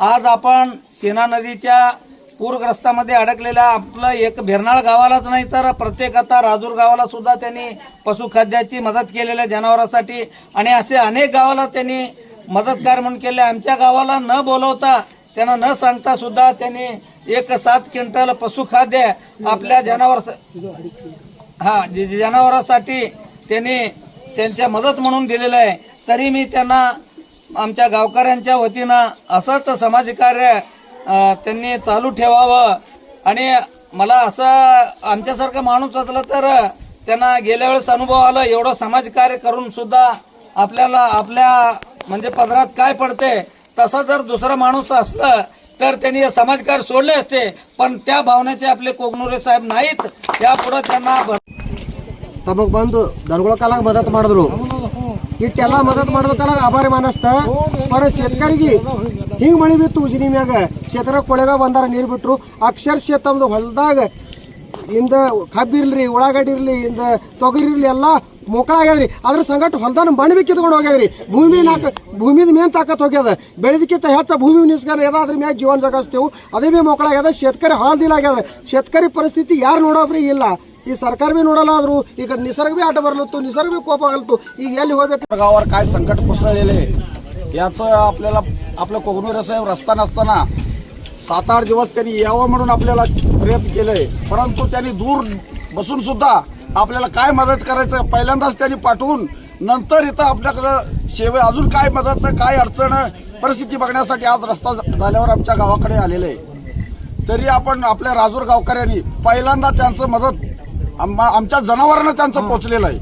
आज आपण सेना नदीच्या पूरग्रस्तामध्ये अडकलेल्या आपलं एक भेरनाळ गावालाच नाही तर प्रत्येक आता राजूर गावाला सुद्धा त्यांनी पशुखाद्याची मदत केलेल्या जनावरांसाठी. आणि असे अनेक गावाला त्यांनी मदतगार म्हणून केले आमच्या गावाला न बोलवता त्यांना न सांगता सुद्धा त्यांनी एक सात क्विंटल पशुखाद्य आपल्या जनावर हा जे- जनावरांसाठी त्यांनी त्यांच्या मदत म्हणून दिलेलं आहे. तरी मी त्यांना आमच्या गावकऱ्यांच्या वतीनं असंच समाजकार्य अ, त्यांनी चालू ठेवावं आणि मला असं आमच्यासारखं माणूस असलं तर त्यांना गेल्या वेळेस अनुभव आला एवढं समाजकार्य करून सुद्धा आपल्याला आपल्या म्हणजे पदरात काय पडते तसं जर दुसरा माणूस असलं तर त्यांनी हे समाजकार्य सोडले असते पण त्या भावनेचे आपले कोगनुरे साहेब नाहीत यापुढे त्यांना भर- ತಮಗ್ ಬಂದು ದನಗಳ ಮದತ್ ಮಾಡಿದ್ರು ಇಟ್ಟೆಲ್ಲ ಮದತ್ ಮಾಡ್ಬೇಕಲ್ಲ, ಆಭಾರಿ ಮಾನಸ್ತ. ಬರ ಶೇತಕರಿಗೆ. ಹಿಂಗ್ ಮಳಿ ಬಿತ್ತು ಉಜಿನಿ ಮ್ಯಾಗ. ಶೇತರ ಕೊಳೆಗ ಬಂದಾರ ನೀರ್ ಬಿಟ್ರು. ಅಕ್ಷರಶಃ ತಮ್ದು ಹೊಲದಾಗ ಇಂದ ಕಬ್ಬಿರ್ಲಿ ಉಳ್ಳಾಗಡ್ಡಿ ಇರ್ಲಿ, ಇಂದ ತೊಗರಿ ಇರ್ಲಿ ಎಲ್ಲ ಮೊಕಳ ಆಗ್ಯದ್ರಿ. ಅದ್ರ ಸಂಗಟ ಹೊಲ್ದಾನ ಮಣ್ಣು ಬಿ ಕಿತ್ಕೊಂಡು ಹೋಗ್ಯದ್ರಿ. ಭೂಮಿ ನಾಕ, ಭೂಮಿದ ಮೇನ್ ತಾಕತ್ ಹೋಗ್ಯದ. ಬೆಳೆದಕ್ಕಿಂತ ಹೆಚ್ಚ ಭೂಮಿ ನಿಸ್ಕಾರ ಎದ ಅದ್ರ ಮ್ಯಾಗ ಜೀವನ ಜಗಸ್ತೇವು. ಅದೇ ಮೇ ಮೊಕಳ ಆಗ್ಯದ. ಶೇತಕರಿ ಹಾಳ್ದಿಲ್ಲ ಆಗ್ಯದ. ಶೇತಕರಿ ಪರಿಸ್ಥಿತಿ ಯಾರು ನೋಡೋಬ್ರಿ ಇಲ್ಲ. ಈ ಸರ್ಕಾರ ಭೀ ನೋಡಲ್ಲ ಆದ್ರು ಈಗ ನಿಸರ್ಗ ಭೀ ಆಟ ಬರ್ಲತ್ತು निसर्ग ಭೀ ಕೋಪ ಆಗಲತ್ತು. ಈಗ ಎಲ್ಲಿ ಹೋಗ್ಬೇಕು? गावावर काय संकट कोसळलेले याचं आपल्याला आपलं कोगनूर साहेब रस्ता नसताना सात आठ दिवस त्यांनी यावं म्हणून आपल्याला प्रयत्न केले परंतु त्यांनी दूर बसून सुद्धा आपल्याला काय मदत करायचं पहिल्यांदाच त्यांनी पाठवून नंतर इथं आपल्याकडं सेवे अजून काय मदत काय अडचण परिस्थिती बघण्यासाठी आज रस्ता झाल्यावर आमच्या गावाकडे आलेलं आहे तरी आपण आपल्या राजूर गावकऱ्यांनी पहिल्यांदा त्यांचं मदत आमच्या जनावरांना त्यांचं पोचलेलं आहे.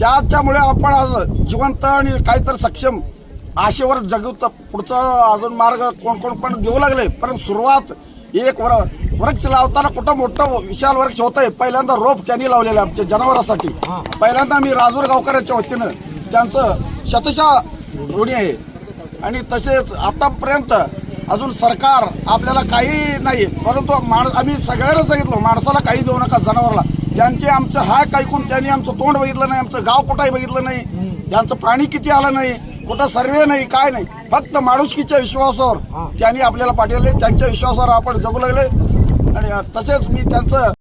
त्याच्यामुळे आपण आज जिवंत आणि काहीतरी सक्षम आशेवर जगवत पुढचं अजून मार्ग कोण कोण पण देऊ लागले. पण सुरुवात एक वर वृक्ष लावताना कुठं मोठं विशाल वृक्ष होतंय पहिल्यांदा रोप त्यांनी लावलेलं आहे आमच्या जनावरांसाठी. पहिल्यांदा मी राजूर गावकऱ्याच्या वतीनं त्यांचं शतशः ऋणी आहे. आणि तसेच आतापर्यंत अजून सरकार आपल्याला काही नाही परंतु माण आम्ही सगळ्यांना सांगितलं माणसाला काही देऊ नका जनावरला. त्यांचे आमचं हाक ऐकून त्यांनी आमचं तोंड बघितलं नाही आमचं गाव कुठंही बघितलं नाही त्यांचं पाणी किती आलं नाही कुठं सर्वे नाही काय नाही. फक्त माणुसकीच्या विश्वासावर त्यांनी आपल्याला पाठवले त्यांच्या विश्वासावर आपण जगू लागले. आणि तसेच मी त्यांचं